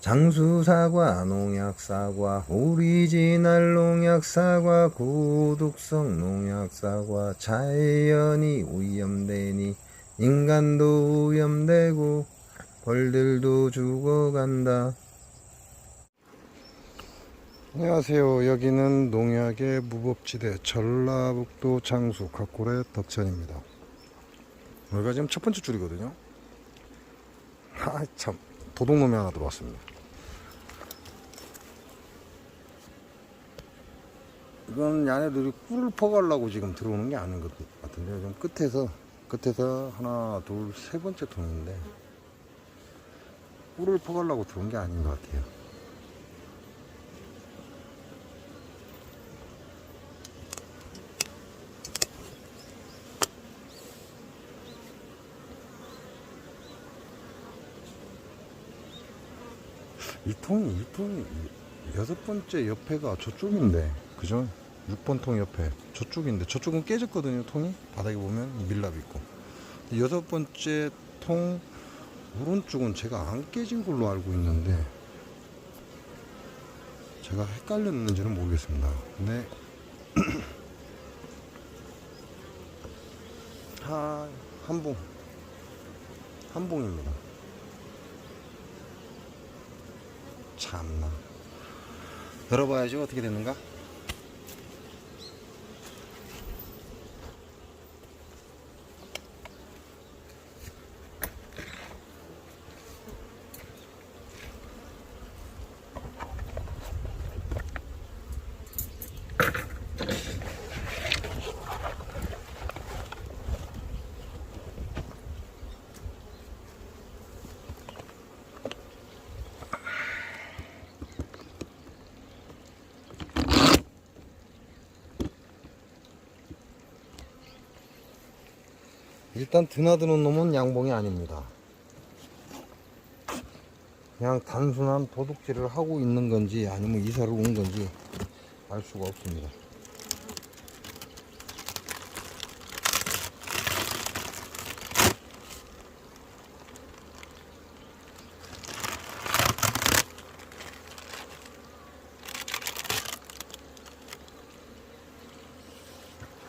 장수사과, 농약사과, 오리지널 농약사과, 고독성 농약사과, 자연이 오염되니 인간도 오염되고 벌들도 죽어간다. 안녕하세요. 여기는 농약의 무법지대 전라북도 장수 각골의 덕천입니다. 여기가 지금 첫 번째 줄이거든요. 아, 참. 도둑놈이 하나 들어왔습니다. 이건 얘네들이 꿀을 퍼가려고 지금 들어오는 게 아닌 것 같은데요. 좀 끝에서, 끝에서 하나, 둘, 세 번째 통인데, 꿀을 퍼가려고 들어온 게 아닌 것 같아요. 이 통이, 이 통이, 여섯 번째 옆에가 저쪽인데, 그죠? 6번 통 옆에 저쪽인데, 저쪽은 깨졌거든요, 통이. 바닥에 보면 밀랍 있고. 여섯 번째 통 오른쪽은 제가 안 깨진 걸로 알고 있는데, 제가 헷갈렸는지는 모르겠습니다. 근데, 하, 한봉. 한봉입니다. 참나. 열어봐야죠. 어떻게 되는가? 일단 드나드는 놈은 양봉이 아닙니다. 그냥 단순한 도둑질을 하고 있는 건지 아니면 이사를 온 건지 알 수가 없습니다.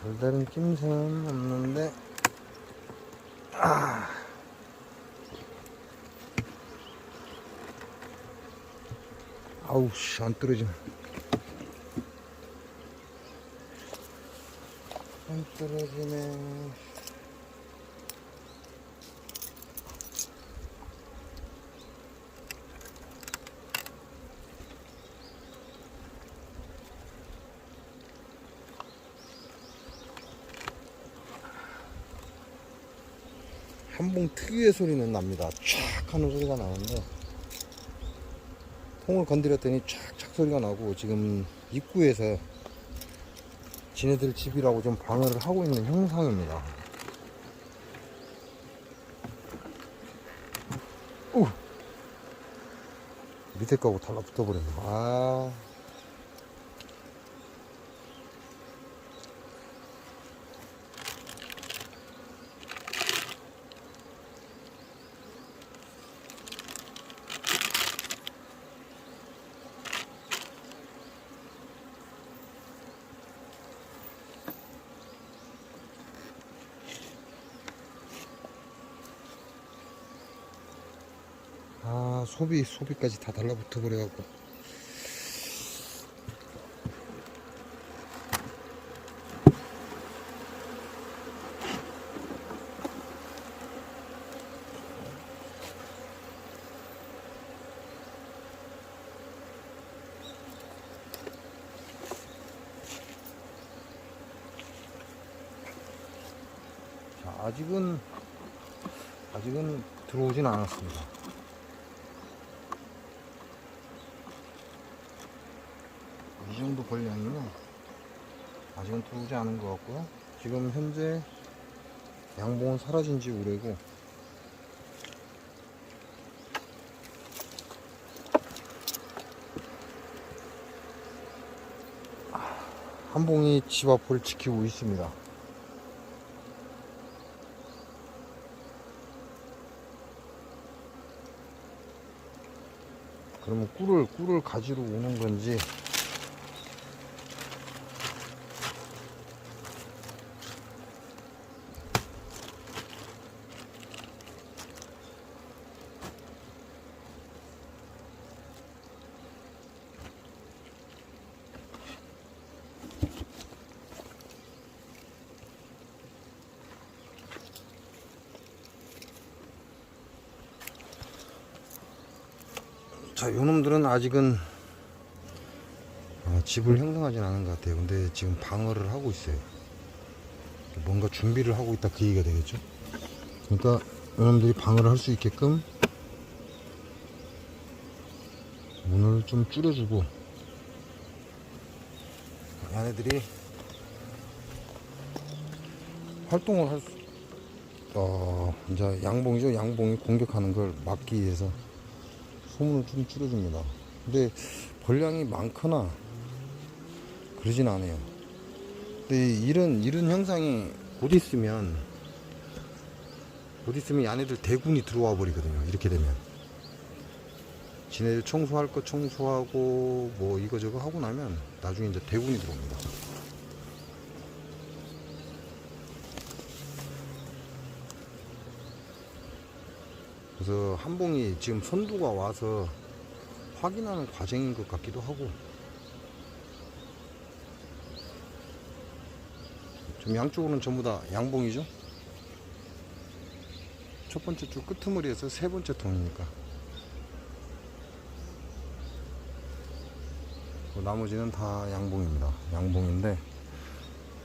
별다른 낌새는 없는데 아우 씨안 떨어지네 안 떨어지네 한봉 특유의 소리는 납니다 촥 하는 소리가 나는데 통을 건드렸더니 촥촥 소리가 나고 지금 입구에서 지네들 집이라고 좀 방어를 하고 있는 형상입니다. 오! 밑에 거하고 달라붙어 버렸네. 아. 아, 소비, 소비까지 다 달라붙어 버려갖고. 자, 아직은, 아직은 들어오진 않았습니다. 정도 벌량이면 아직은 들어오지 않은 것 같고요. 지금 현재 양봉은 사라진 지 오래고 한 봉이 집 앞을 지키고 있습니다. 그러면 꿀을 꿀을 가지러 오는 건지 자, 요놈들은 아직은 아, 집을 형성하진 않은 것 같아요. 근데 지금 방어를 하고 있어요. 뭔가 준비를 하고 있다 그 얘기가 되겠죠. 그러니까 요놈들이 방어를 할 수 있게끔 문을 좀 줄여주고 얘네들이 활동을 할 수, 어, 이제 양봉이죠. 양봉이 공격하는 걸 막기 위해서 소문을 좀 줄여줍니다. 근데 벌량이 많거나 그러진 않아요. 근데 이런 이런 현상이 곧 있으면 곧 있으면 얘네들 대군이 들어와 버리거든요. 이렇게 되면 지네들 청소할 거 청소하고 뭐 이거저거 하고 나면 나중에 이제 대군이 들어옵니다. 그래서 한봉이 지금 선두가 와서 확인하는 과정인 것 같기도 하고. 지금 양쪽으로는 전부 다 양봉이죠? 첫 번째 줄 끄트머리에서 세 번째 통이니까. 그 나머지는 다 양봉입니다. 양봉인데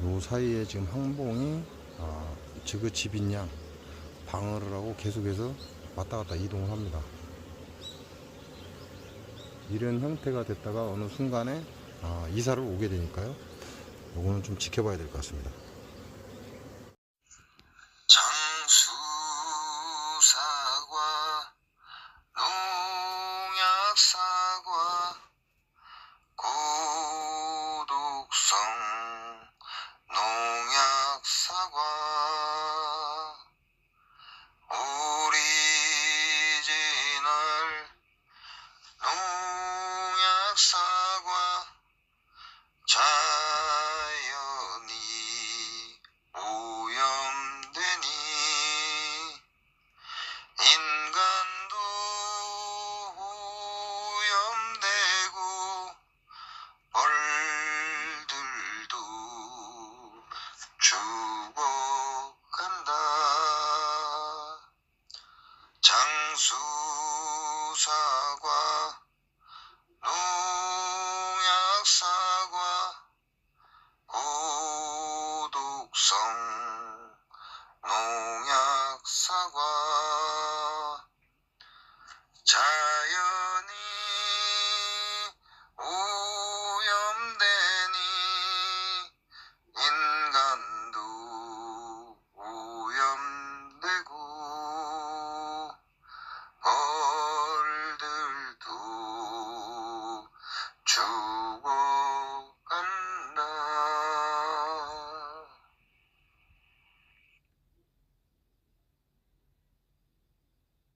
요 사이에 지금 항봉이 아, 지그집인 양 방어를 하고 계속해서 왔다 갔다 이동을 합니다. 이런 형태가 됐다가 어느 순간에 아, 이사를 오게 되니까요. 요거는 좀 지켜봐야 될 것 같습니다. 농약사과, 고독성 Sawa.